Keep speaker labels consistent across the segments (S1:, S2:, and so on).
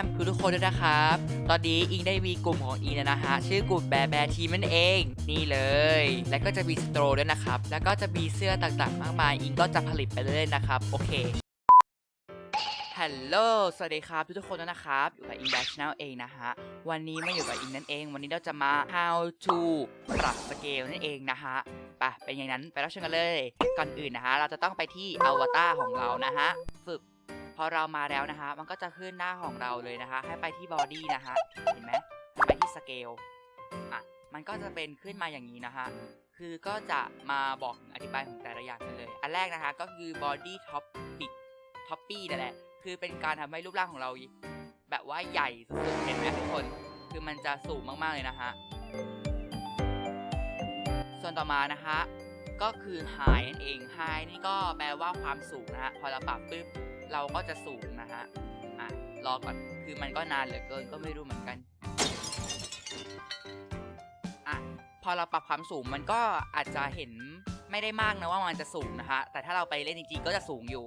S1: มทุกคนด้วยนะครับ ตอนนี้อิงได้มีกลุ่มของอิงแล้วนะฮะ ชื่อกลุ่มแบร์แบร์ทีมนั่นเอง นี่เลย แล้วก็จะมีสโตรด้วยนะครับ แล้วก็จะมีเสื้อต่างๆ มากมายอิงก็จะผลิตไปเรื่อยๆนะครับ โอเคฮัลโหล สวัสดีครับทุกๆคนด้วยนะครับ อยู่กับอิงแบชแนลเองนะฮะ วันนี้ไมาอยู่กับอิงนั่นเอง วันนี้เราจะมา how to ปรับสเกลนั่นเองนะฮะไปเป็นอย่างนั้นไปรับชมกันเลย ก่อนอื่นนะฮะ เราจะต้องไปที่อวตารของเรานะฮะ ฝึก อเรามาแล้วนะฮะมันก็จะขึ้นหน้าของเราเลยนะคะ ให้ไปที่บอดี้นะฮะเห็นไหมให้ไปที่สเกลอะมันก็จะเป็นขึ้นมาอย่างนี้นะฮะคือก็จะมาบอกอธิบายของแต่ละอย่างกันเลย อันแรกนะคะก็คือ body topic toppy นั่นแหละ คือเป็นการทำให้รูปร่างของเรา แบบว่าใหญ่สุดๆเห็นไหมทุกคน คือมันจะสูงมากๆเลยนะฮะ ส่วนต่อมานะคะ ก็คือ high นั่นเอง high นี่ก็แปลว่าความสูงนะฮะ พอเราปรับปุ๊บ เราก็จะสูงนะฮะ อะ รอก่อน คือมันก็นานเหลือเกิน ก็ไม่รู้เหมือนกัน อะ พอเราปรับความสูงมันก็อาจจะเห็นไม่ได้มากนะว่ามันจะสูงนะฮะ แต่ถ้าเราไปเล่นจริงๆก็จะสูงอยู่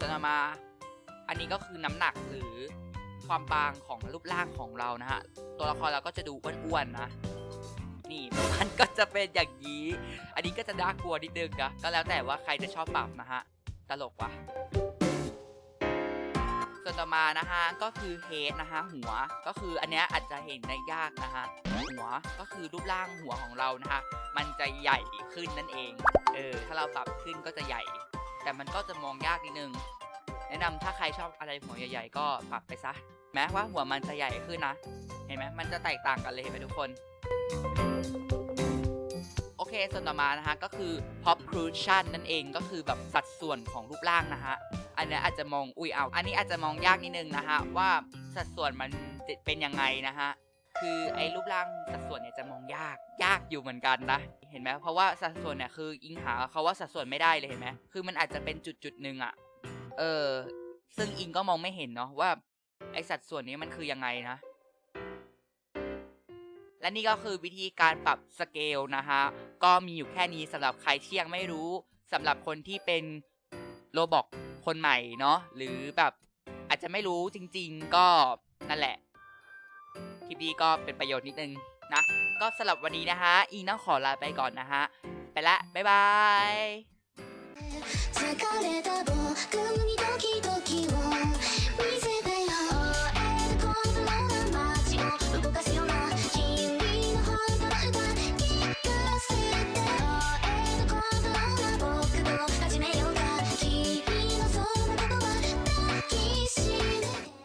S1: ต่อมา อันนี้ก็คือน้ำหนักหรือความบางของรูปร่างของเรานะฮะ ตัวละครเราก็จะดูอ้วนๆนะนี่มันก็จะเป็นอย่างนี้ อันนี้ก็จะน่ากลัวนิดนึงนะก็แล้วแต่ว่าใครจะชอบปรับนะฮะ ตลกว่ะ ส่วนต่อมานะฮะก็คือเฮดนะฮะหัวก็คืออันเนี้ยอาจจะเห็นได้ยากนะฮะหัวก็คือรูปร่างหัวของเรานะฮะมันจะใหญ่ขึ้นนั่นเอง เออถ้าเราปรับขึ้นก็จะใหญ่ แต่มันก็จะมองยากนิดนึง แนะนำถ้าใครชอบอะไรหัวใหญ่ๆ ก็ปรับไปซะ แม้ว่าหัวมันจะใหญ่ขึ้นนะ เห็นไหมมันจะแตกต่างกันเลยเห็นไหมทุกคน เคส่วนต่อมานะฮะก็คือ proportion นั่นเองก็คือแบบสัดส่วนของรูปร่างนะฮะอันนี้อาจจะมองอุ้ยเอา อันนี้อาจจะมองยากนิดนึงนะฮะว่าสัดส่วนมันเป็นยังไงนะฮะคือไอ้รูปร่างสัดส่วนเนี่ยจะมองยากยากอยู่เหมือนกันนะเห็นไหมเพราะว่าสัดส่วนเนี่ยคืออิงหาเขาว่าสัดส่วนไม่ได้เลยเห็นไหมคือมันอาจจะเป็นจุดจุดหนึ่งอะเออซึ่งอิงก็มองไม่เห็นเนาะว่าไอสัดส่วนนี้มันคือยังไงนะ และนี่ก็คือวิธีการปรับสเกลนะฮะ ก็มีอยู่แค่นี้สำหรับใครที่ยังไม่รู้สำหรับคนที่เป็นโรบอกคนใหม่เนาะหรือแบบอาจจะไม่รู้จริง ๆ ก็นั่นแหละ คลิปนี้ก็เป็นประโยชน์นิดนึงนะ ก็สำหรับวันนี้นะฮะอิงต้องขอลาไปก่อนนะฮะ ไปละ บ๊ายบาย